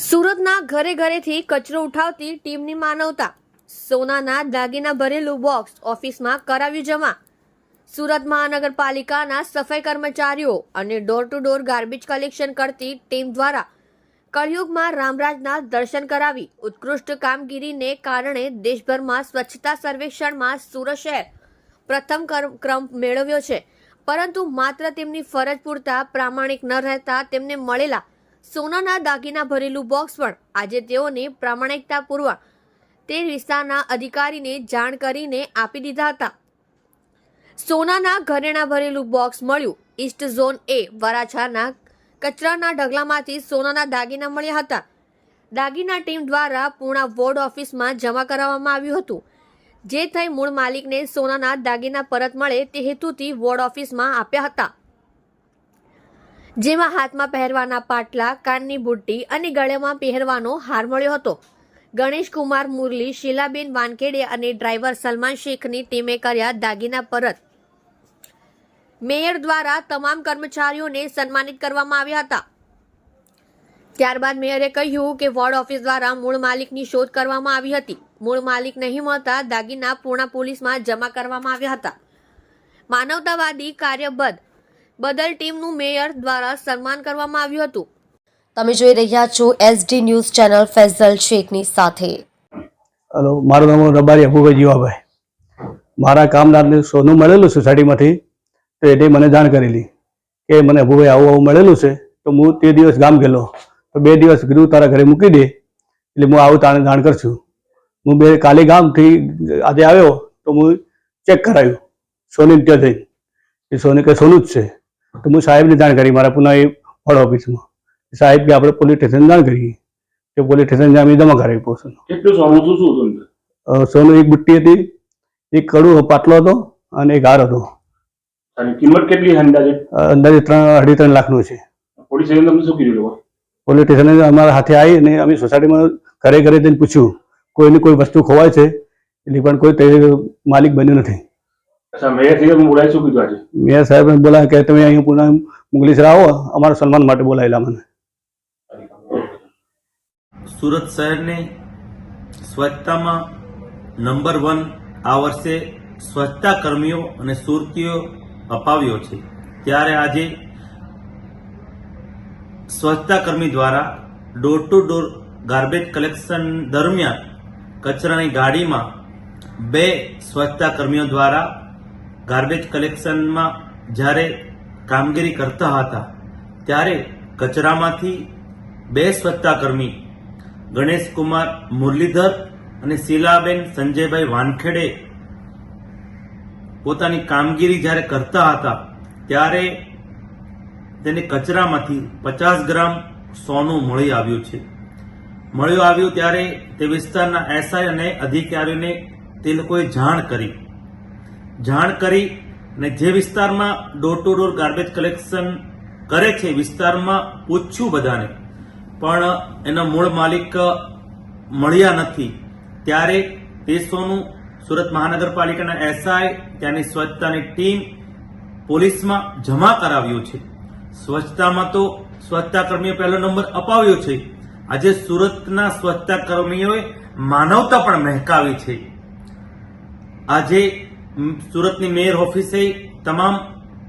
સુરતના ઘરે ઘરેથી કચરો ઉઠાવતી ટીમની માનવતા. સોનાના દાગીના ભરેલું બોક્સ ઓફિસમાં કરાવ્યું જમા. સુરત મહાનગરપાલિકાના સફાઈ કર્મચારીઓ અને door to door garbage collection કરતી ટીમ દ્વારા કળિયુગમાં રામરાજના દર્શન કરાવી ઉત્કૃષ્ટ કામગીરીને કારણે દેશભરમાં સ્વચ્છતા સર્વેક્ષણમાં સુરત શહેર પ્રથમ ક્રમ મેળવ્યો છે. પરંતુ માત્ર તેમની ફરજ પૂરતા પ્રામાણિક ન રહેતા તેમને મળેલા સોનાના દાગીના ભરેલું બોક્સ પણ આજે તેઓને પ્રામાણિકતાપૂર્વક તે વિસ્તારના અધિકારીને જાણ કરીને આપી દીધા હતા. સોનાના ઘરેણા ભરેલું બોક્સ મળ્યું. ઈસ્ટ ઝોન એ વરાછાના કચરાના ઢગલામાંથી સોનાના દાગીના મળ્યા હતા. દાગીના ટીમ દ્વારા પૂર્ણા વોર્ડ ઓફિસમાં જમા કરાવવામાં આવ્યું હતું. જે થઈ મૂળ માલિકને સોનાના દાગીના પરત મળે તે હેતુથી વોર્ડ ઓફિસમાં આપ્યા હતા. જેમાં હાથમાં પહેરવાના પાટલા, કાનની બુટ્ટી અને ગળેમાં પહેરવાનો હાર મળ્યો હતો. ગણેશ કુમાર મુરલી, શીલાબેન વાનખેડે અને ડ્રાઈવર સલમાન શેખની ટીમે કર્યા દાગીના પરત. મેયર દ્વારા તમામ કર્મચારીઓને સન્માનિત કરવામાં આવ્યા હતા. ત્યારબાદ મેયરે કહ્યું કે વોર્ડ ઓફિસ દ્વારા મૂળ માલિકની શોધ કરવામાં આવી હતી. મૂળ માલિક નહીં મળતા દાગીના પૂર્ણા પોલીસમાં જમા કરવામાં આવ્યા હતા. માનવતાવાદી કાર્યબદ્ધ બદલ ટીમનું મેયર દ્વારા સન્માન કરવામાં આવ્યું હતું. તમે જોઈ રહ્યા છો એસડી ન્યૂઝ ચેનલ ફેઝલ શેખની સાથે. હલો મારું નામ રબારી અબુભાઈ જીવાભાઈ. મારા કામદારને સોનું મળેલું સોસાયટીમાંથી તો એને મને જાણ કરેલી કે મને અબુભાઈ આવું આવું મળેલું છે તો હું તે દિવસ ગામ ગયેલો. તો બે દિવસ ગૃહ તારા ઘરે મૂકી દે એટલે હું આવું તાણે જાણ કરશું. હું બે કાલે ગામથી આજે આવ્યો તો હું ચેક કરાવ્યું સોની ત્યાં જઈને. એ સોની કે સોનું જ છે. તો હું સાહેબને જાણ કરી મારા પુના એ વડ ઓફિસમાં. સાહેબ કે આપણે પોલીસ સ્ટેશન જાણ કરીએ. કે પોલીસ સ્ટેશન જામી જમા કરાવી પોસું કેટલું સોનું શું શું હતું સોનું એક બુટ્ટી હતી એક કડું પાટલો હતો અને એક હાર હતો. અને કિંમત કેટલી અંદાજે? અંદાજે ત્રણ અઢી ત્રણ લાખનું છે. પોલીસે તમને શું કીધું પોલીસ સ્ટેશને અમારા હાથે આવી અને અમે સોસાયટીમાં ઘરે ઘરે જઈને પૂછ્યું કોઈની કોઈ વસ્તુ ખોવાય છે એટલે પણ કોઈ માલિક બન્યું નથી. થી તમે બોલાય કે તમે અહીં પુનઃ મુગલીસર આવો અમારા સન્માન માટે બોલાયેલા મને. સુરત શહેરને સ્વચ્છતામાં નંબર વન આ વર્ષે સ્વચ્છતા કર્મીઓ અને સુરતીઓ અપાવ્યો છે. ત્યારે આજે સ્વચ્છતા કર્મી દ્વારા door to door garbage collection દરમિયાન કચરાની ગાડીમાં બે સ્વચ્છતા કર્મીઓ દ્વારા ગાર્બેજ કલેક્શનમાં જ્યારે કામગીરી કરતા હતા, ત્યારે કચરામાંથી બે સ્વચ્છતાકર્મી કર્મી ગણેશ કુમાર મુરલીધર અને શીલાબેન સંજયભાઈ વાનખેડે પોતાની કામગીરી જ્યારે કરતા હતા, ત્યારે તેને કચરામાંથી પચાસ ગ્રામ સોનું મળી આવ્યું છે. મળ્યું આવ્યું ત્યારે તે વિસ્તારના એસઆઈ અને અધિકારીઓને તે લોકોએ જાણ કરી. જાણ કરી અને જે વિસ્તારમાં door to door garbage collection કરે છે વિસ્તારમાં પૂછ્યું બધાને. પણ એના મૂળ માલિક મળ્યા નથી. ત્યારે તે સોનું સુરત મહાનગરપાલિકાના એસઆઈ, ત્યાંની સ્વચ્છતાની ટીમ પોલીસમાં જમા કરાવ્યું છે. સ્વચ્છતામાં તો સ્વચ્છતા કર્મીએ પહેલો નંબર અપાવ્યો છે. આજે સુરતના સ્વચ્છતા કર્મીઓએ માનવતા પણ મહેકાવી છે. આજે સુરતની મેયર ઓફિસે તમામ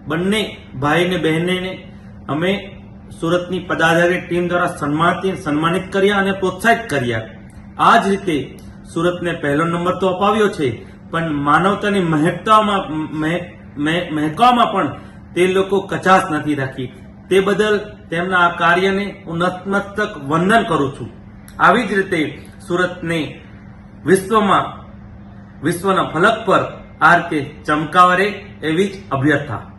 બંને ભાઈ ને બહેનને અમે સુરતની પદાધારી ટીમ દ્વારા સન્માનિત સન્માનિત કર્યા અને પ્રોત્સાહિત કર્યા. આ જ રીતે સુરતને પહેલો નંબર તો અપાવ્યો છે, પણ માનવતાની મહેકતામાં, મહે- મહે- મહેકવામાં પણ તે લોકો કચાશ નથી રાખી. તે બદલ તેમના આ કાર્યને હું નતમસ્તક વંદન કરું છું. આવી જ રીતે સુરતને વિશ્વમાં, વિશ્વના ફલક પર આ કે ચમકાવરે એવી જ અભ્યર્થના